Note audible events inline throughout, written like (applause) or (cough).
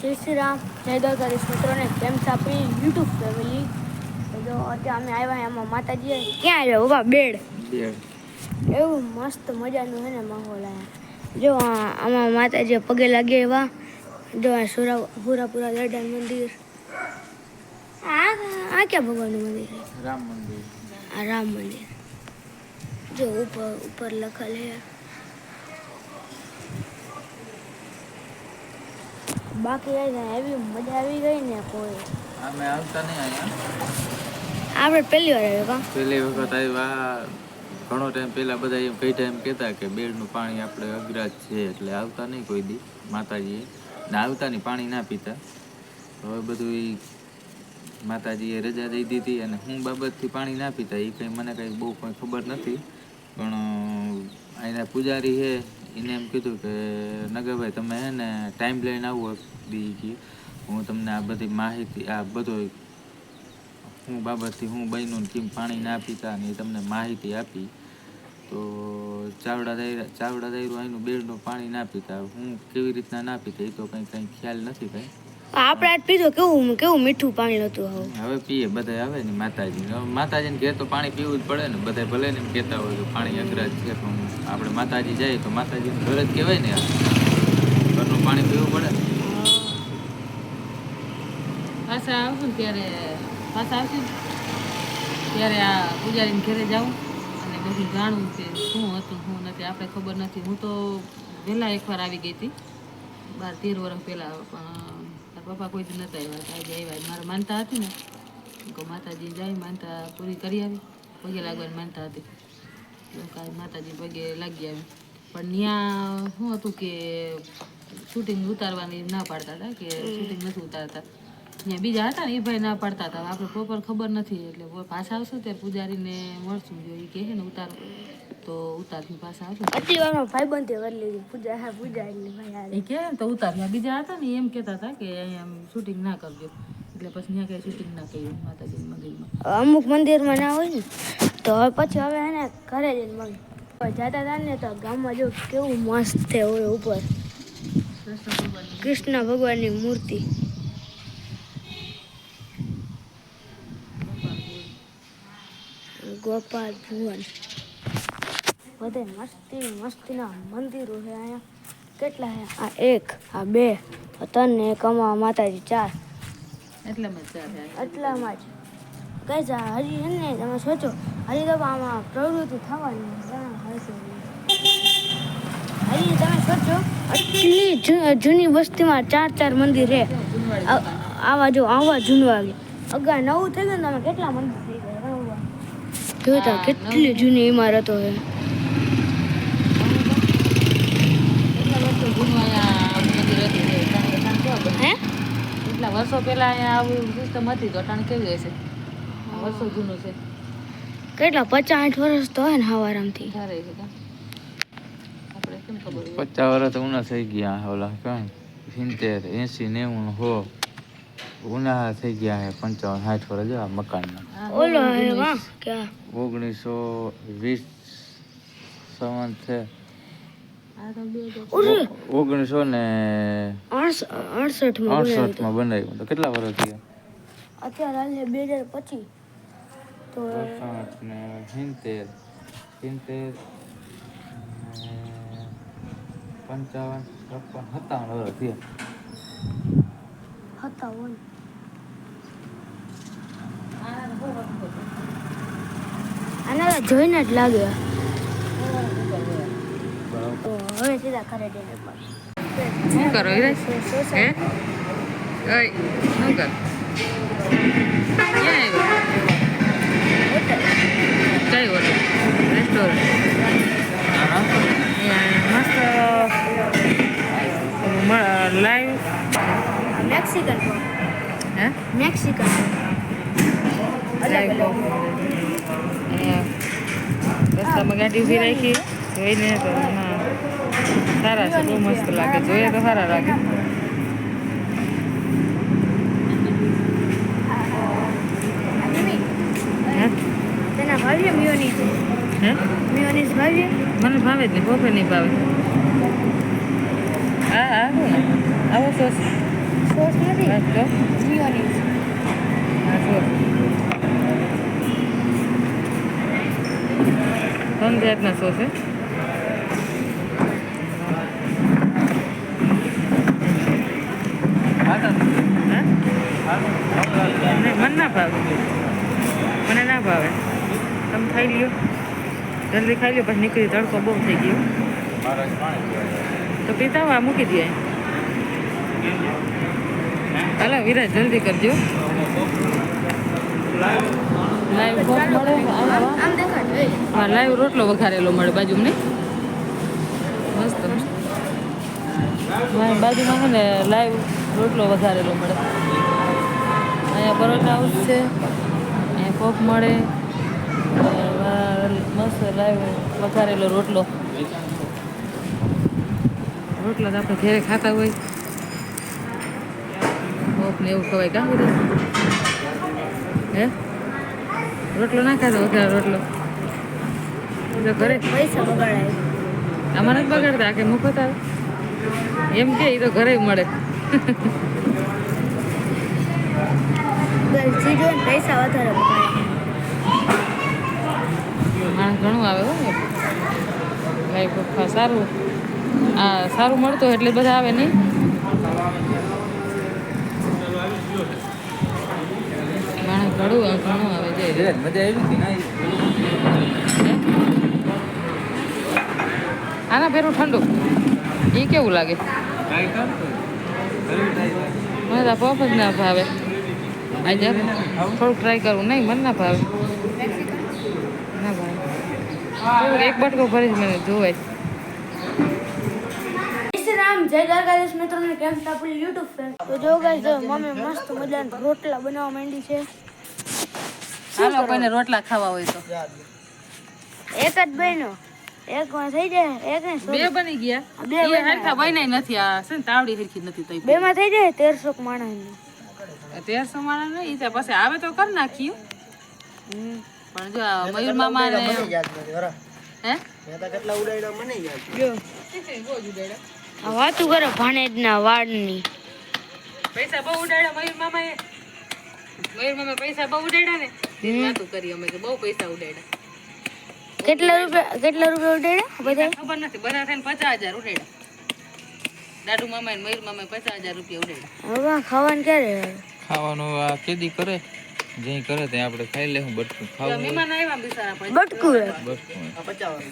જય શ્રી રામ જય દ્વારકાધીશ મિત્રોને કેમ છે આપણી યુટ્યુબ ફેમિલી જો અત્યારે અમે આવ્યા એમાં માતાજી ક્યાં આવ્યા ઊભા બેડ? એવું મસ્ત મજાનું છે ને માહોલ આવ્યા જો આમાં માતાજી પગે લાગે એવા. જો આ સુરા ભૂરાપુરા દરડાન મંદિર. આ આ ક્યાં ભગવાનનું મંદિર છે? રામ મંદિર. આ રામ મંદિર. જો ઉપર ઉપર લખેલ છે. બાકી ના એવી મજા આવી ગઈ ને કોઈ. અમે આવતા નહીં અહીંયા. આપણે પહેલી વાર આવ્યા પહેલી વખત આવ્યા. ઘણો ટાઈમ પહેલા બધા એમ કઈ ટાઈમ કહેતા કે બેડનું પાણી આપણે અગ્રાજ છે એટલે આવતા નહીં કોઈ દી માતાજીએ. ને આવતા નહીં પાણી ના પીતા. હવે બધું માતાજીએ રજા દઈ દીધી અને હું બાબતથી પાણી ના પીતા. એ કંઈ મને કંઈ બહુ કંઈ ખબર નથી. પણ અહીંના પૂજારી છે. એને એમ કીધું કે નગરભાઈ તમે હે ને ટાઈમ લઈને આવો. દી કે હું તમને આ બધી માહિતી આ બધો હું બાબતથી હું બન્યું ને કેમ પાણી ના પીતા ને એ તમને માહિતી આપી. તો ચાવડા દાયરા ચાવડા દાયરું અહીંનું બેડનું પાણી ના પીતા. હું કેવી રીતના ના પીતા એ તો કંઈ કંઈ ખ્યાલ નથી કંઈ આપણે પીધું કેવું કેવું મીઠું પાણી હતું હવે પીએ બધા આવે ને માતાજી. માતાજીને ઘેર તો પાણી પીવું જ પડે ને બધા ભલે ને કહેતા હોય તો પાણી અગ્રાજ છે પણ આપણે માતાજી જઈએ તો માતાજીને ઘર જ કહેવાય ને ઘરનું પાણી પીવું પડે પાછા આવશું ત્યારે પાછા આવશું. ત્યારે આ પૂજારીને ઘરે જાઉં અને બધું જાણવું કે શું હતું શું નથી. આપણે ખબર નથી. હું તો વહેલા એકવાર આવી ગઈ હતી. બાર તેર વર્ષ પહેલાં પણ તારા પપ્પા કોઈ જ નહોતા આવ્યા. આજે આવ્યા મારે માનતા હતી ને. કે માતાજી જાય. માનતા પૂરી કરી આવી. પગે લાગવાની માનતા હતી. કાંઈ માતાજી પગે લાગી આવી. પણ ત્યાં શું હતું કે શૂટિંગ ઉતારવાની ના પાડતા હતા કે શૂટિંગ નથી ઉતારતા. ત્યાં બીજા હતા ને એ ભાઈ ના પાડતા હતા. આપણે પ્રોપર ખબર નથી એટલે પાછા આવશું ત્યારે પૂજારીને મળશું. જો એ કહે ને ઉતાર. તો ઉતારથી પાછા આવશું. આટલી વારમાં ભાઈબંધે કરી લીધી. પૂજા હા પૂજા એટલે ભાઈ એ કહે ને તો ઉતાર્યા બીજા હતા ને એમ કહેતા હતા કે અહીંયા શૂટિંગ ના કરજો. એટલે પછી ત્યાં કઈ શૂટિંગ ના કર્યું માતાજી મંદિરમાં. અમુક મંદિરમાં ના હોય ને તો પછી હવે એને ઘરે જઈને મળી. જતા હતા ને તો ગામમાં જો કેવું મસ્ત છે હોય ઉપર. કૃષ્ણ ભગવાનની મૂર્તિ. ગોપાલ ભુવન. બધે મસ્તી મસ્તીના મંદિરો છે અહીંયા. કેટલા છે? આ એક આ બે ત્રણ ને એક અમા માતાજી ચાર. એટલામાં એટલામાં જ. કઈ જા હજી એને તમે સોચો. હજી તો આમાં પ્રવૃત્તિ થવાની. ઘણા હશે. હજી તમે સોચો. આટલી જૂની વસ્તીમાં ચાર ચાર મંદિર છે. આવા જો આવા આવી અગા નવું થઈ ગયું ને તમે કેટલા મંદિર. જોતા કેટલી જૂની ઇમારતો છે એટલા વર્ષો પહેલા અહીંયા આવું સિસ્ટમ હતી તો અટાણે કેવી હશે? વર્ષો જૂનું છે. કેટલા? પચાસ આઠ વર્ષ તો હોય ને હવારામથી? પચાસ વર્ષ તો ઉના થઈ ગયા ઓલા કાંઈ સિત્તેર એંસી નેવું હો. ઉનાળા થઈ ગયા હે પંચાવન સાઠ વર્ષ મકાનના આ ક્યાં? ઓગણીસો વીસ સંવત છે. ઓગણીસો ને અડસઠમાં બનાવ્યું તો કેટલા વર્ષ થયા? અત્યારે હાલે બે હજાર પચીસ. તો ને સિત્તેર. સિત્તેર પંચાવન છપ્પન સત્તાવન વર્ષ થયા. સત્તાવન આ તો બહુ વખત હતું. આના જોઈને જ લાગે. હવે સીધા ઘરે જઈને શું કરો હે? ઓય શું કર? ક્યાં આવ્યો. કઈ હોટલ રેસ્ટોરન્ટ? મસ્ત લાઈવ. મેક્સિકન. હે? મેક્સિકન. લાઈવ રસ્તામાં ગાડી ઊભી રાખી. જોઈને તો હા. સારા છે બહુ મસ્ત લાગે. જોઈએ તો સારા લાગે. હે? હે? મને ભાવે જ નહીં પોપે નહીં ભાવે. હા હા ને આવો સોસ. સોસ નથી. આ સોસ ત્રણ જાતના શો છે. મને ના ભાવે મને ના ભાવે તમે ખાઈ લ્યો જલ્દી ખાઈ લ્યો પછી નીકળી તડકો બહુ થઈ ગયો તો પીતા આ મૂકી દે હાલો વિરાજ જલ્દી કરજો લાઈવ મળે હા લાઈવ રોટલો વઘારેલો મળે બાજુમને. મસ્ત હા, બાજુમાં છે ને લાઈવ રોટલો વઘારેલો મળે અહીંયા પરોઠા હાઉસ છે અહીંયા કોક મળે. મસ્ત લાઈવ વઘારેલો રોટલો. રોટલા તો આપણે ઘેરે ખાતા હોય. કોક ને એવું ખવાય કામ બધું? હે? રોટલો ના ખાતો વધારે રોટલો? તો ઘરે પૈસા બગાડાય અમારે જ બગાડતા કે મફત આવે એમ કે એ તો ઘરે મળે. પૈસા વધારે માણસ ઘણું આવે હો. ભાઈ પપ્પા સારું. આ સારું મળતું હોય એટલે બધા આવે નહીં. માણસ ઘણું ઘણું આવે છે. મજા આવી? આના પેલું ઠંડુ. એ કેવું લાગે. મને તો પફ જ ના ભાવે. આજે થોડુંક ટ્રાય કરવું નહીં મને ના ભાવે. ના ભાવે. એક બટકો ભરી મને જોવાય જય દ્વારકાધીશ મિત્રોને કેમ છે આપણી યુટ્યુબ ફેન તો જો ગાઈસ મમ્મી મસ્ત મજાના રોટલા બનાવવા માંડી છે. હાલો કોઈને રોટલા ખાવા હોય તો. એક જ બહેનો એક માં થઈ જાય એક ને બે બની ગયા? બે. હરખા બન્યા નથી આ છે ને તાવડી હરખી નથી થઈ. બે માં થઈ જાય તેરસો માણસ તેરસો માણસ નહીં ત્યાં પછી આવે તો કર નાખ્યું પણ જો આ મયુર મામા ને હે? જો. આ વાતું કરે ભાણેજના વાળની. પૈસા બહુ ઉડાડ્યા મયુર મામા મયુર મામા પૈસા બહુ ઉડાડ્યા ને. તે વાતું કરી અમે કે બહુ પૈસા ઉડાડ્યા. કેટલા રૂપિયા કેટલા રૂપિયા ઉડાડ્યા બધા ખબર નથી. બધા થઈને પચાસ હજાર ઉડાડ્યા દાદુ મામા ને મયુર મામા પચાસ હજાર રૂપિયા ઉડાડ્યા હવે ખાવાનું ક્યારે? ખાવાનું આ કેદી કરે જે કરે તે આપણે ખાઈ લેવું બટકું ખાવું મહેમાન આવ્યા બિસારા પછી. બટકું. બટકું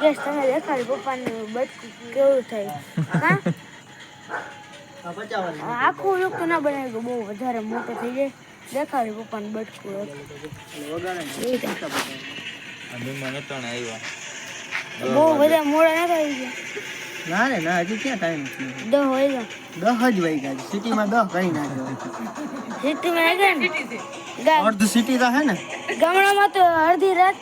ગેસ તમે દેખાડી પપ્પાને બટકું કેવું થાય? હા? આખું લુક ના બનાવી બહુ વધારે મોટો થઈ જાય. દેખાડી પપ્પાને બટકું એ રીતે. આ મહેમાન આવ્યા બહુ બધા મોડા ના થઈ ગયા. ના રે ના હજી ક્યાં ટાઈમ છે? દહ ગયા જ વાગ્યા સિટીમાં દસ કઈ ના જવાય સિટીમાં આવી ગયા અર્ધ સિટી તો હે ને? ગામડામાં તો અડધી રાત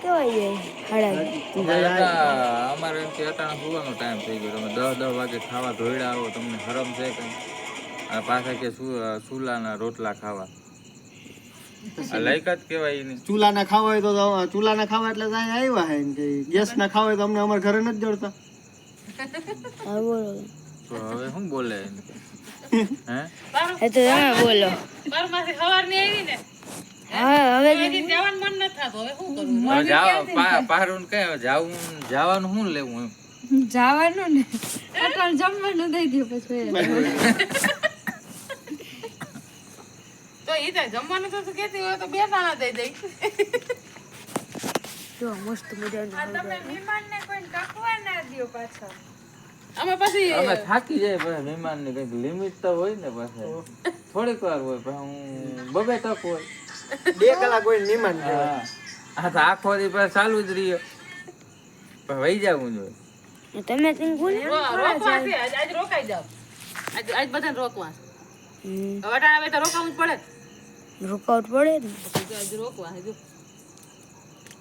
જાય અટા- અમારે એમથી સુવાનો ટાઈમ થઈ ગયો. તમે દસ દસ વાગે ખાવા ધોઈડા આવો તમને હરમ છે કઈ આ પાછા કે સુ- સુલાના રોટલા ખાવા. લાયકાત કેવાય એની. ચૂલાના ખાવા હોય તો ચૂલા ના ખાવા એટલે ત્યાં આવ્યા હે કે ગેસના ખાવા હોય તો અમને અમારા ઘરે નથી જોડતા. તો હવે શું બોલે? હે? તો તમે બોલો. પરમાંથી નહીં આવી ને? હા હવે હજી જવાનું મન નથી થતું. હવે શું કરવું હવે જાવ પા- પારું કઈ હવે જાવું જવાનું શું લેવું જવાનું ને. જમવાનું દઈ દઉં પછી. (laughs) તો ઈ જમવાનું તો કેતી હોય તો બે દાણા દઈ દઈ. જો મસ્ત મજાનું અમે પછી અમે થાકી જાય પછી મહેમાનની કંઈક લિમિટ તો હોય ને પાછા. થોડીક વાર હોય પણ હું બબે તક હોય. બે કલાક હોય નિમાન હા. આ તો આખો દી ચાલુ જ રહ્યો. પણ વહી જવું જોઈએ. તમે રોકાઈ જાવ આજ આજ બધાને રોકવા. વટાણા તો રોકાવું જ પડે. રોકાવટ પડે ને. જો આજ રોકવા હે જો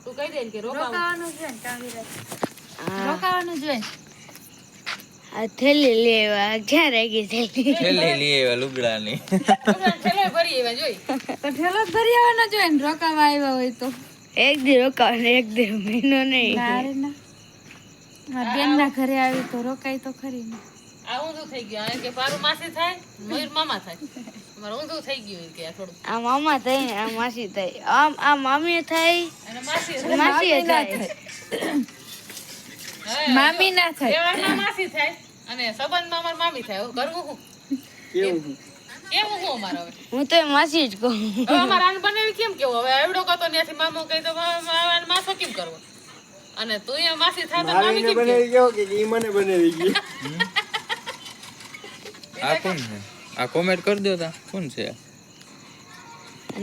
તું કહી દે ને કે રોકાવું રોકાવાનું જોઈએ આ થેલી લેવા ક્યાં રહી ગઈ થેલી છેલ્લી લઈ આવ્યા લુગડા ની છોકરાને છેલ્લે ભરી એવા જોઈ એક દી રોકાવાનું એક દી મહિનો નહીં. આ ઊંધું થઈ ગયું. આ કે પારું માસી થાય મયુર મામા થાય. ઊંધું થઈ ગયું કે આ થોડું આ મામા થઈ ને આ માસી થઈ. આમ આ મામી થઈ અને માસી માસી થાય. મામી ના થઈ માસી થાય અને સંબંધમાં અમાર મામી થાય. કરવું શું કેવું કેવું શું અમારે હવે? હું તો માસી જ કહું. હવે અમારે આને બનાવી કેમ કેવું? હવે એવડો કતો ત્યાંથી મામો કહી તો માસો કેમ કરવો? અને તું માસી થાય તો મામી કેમ બનાવી ગયો કે ઈ મને બનાવી ગઈ આ કોણ છે? આ કોમેન્ટ કરી દો તા. કોણ છે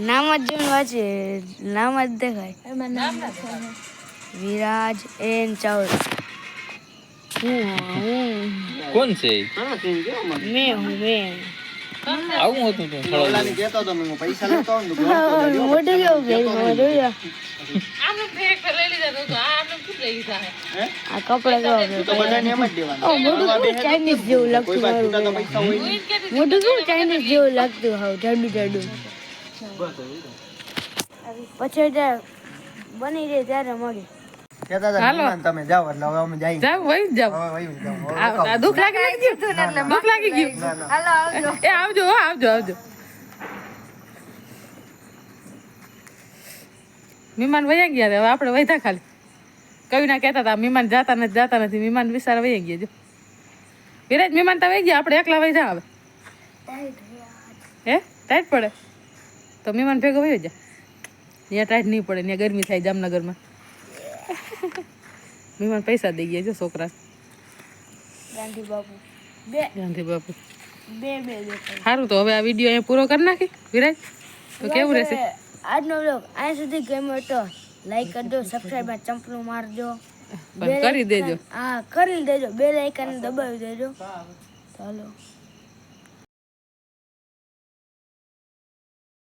નામ જ જોઈને વાંચે. નામ જ દેખાય. વિરાજ એન ચાવડા. હું હું. કોણ છે મેં હું મેં. આવું હતું તું થોડો. તો મેં પૈસા લેતો. મોટું કેવું ગયું મેં જોયું આમને ફેર ફેર લઈ લીધા તો. આ લઈ લીધા હે. હે? આ કપડા કેવા તો બધાને એમ જ દેવાના. ઓ મોટું ચાઇનીઝ જેવું લાગતું તો હોય મોઢું કેવું ચાઇનીઝ જેવું લાગતું હોય જાડું જાડું. પછી જ્યારે બની જાય ત્યારે મળે તમે જાઓ એટલે હવે અમે જઈએ. જાવ વઈ જાવ હવે વયું જાઓ. હવે આ- આ લાગી ગયું દુઃખ લાગી એ આવજો હો, આવજો આવજો. મહેમાન વયા ગયા હવે આપણે વૈધા ખાલી. કયું ના કહેતા હતા મહેમાન જાતા નથી જાતા નથી મહેમાન વિચાર વહી ગયા જો. વિરાજ મહેમાન તો વહી ગયા આપણે એકલા વૈધા આવે હે? ટાઈટ પડે? તો મહેમાન ભેગો વહી જા. ત્યાં ટાઈટ નહીં પડે ત્યાં ગરમી થાય જામનગરમાં. મહેમાન પૈસા દઈ ગયા જો છોકરા. ગાંધી બાપુ. બે. ગાંધી બાપુ. બે બે સારું તો હવે આ વીડિયો અહીંયા પૂરો કરી નાખી વિરાજ. તો કેવું રહેશે? આજનો બ્લોગ અહીંયા સુધી ગમ્યો તો લાઈક કરજો સબસ્ક્રાઈબ ચંપલું મારજો. કરી દેજો. હા કરી દેજો. બે લાઇકન દબાવી દેજો. ચાલો.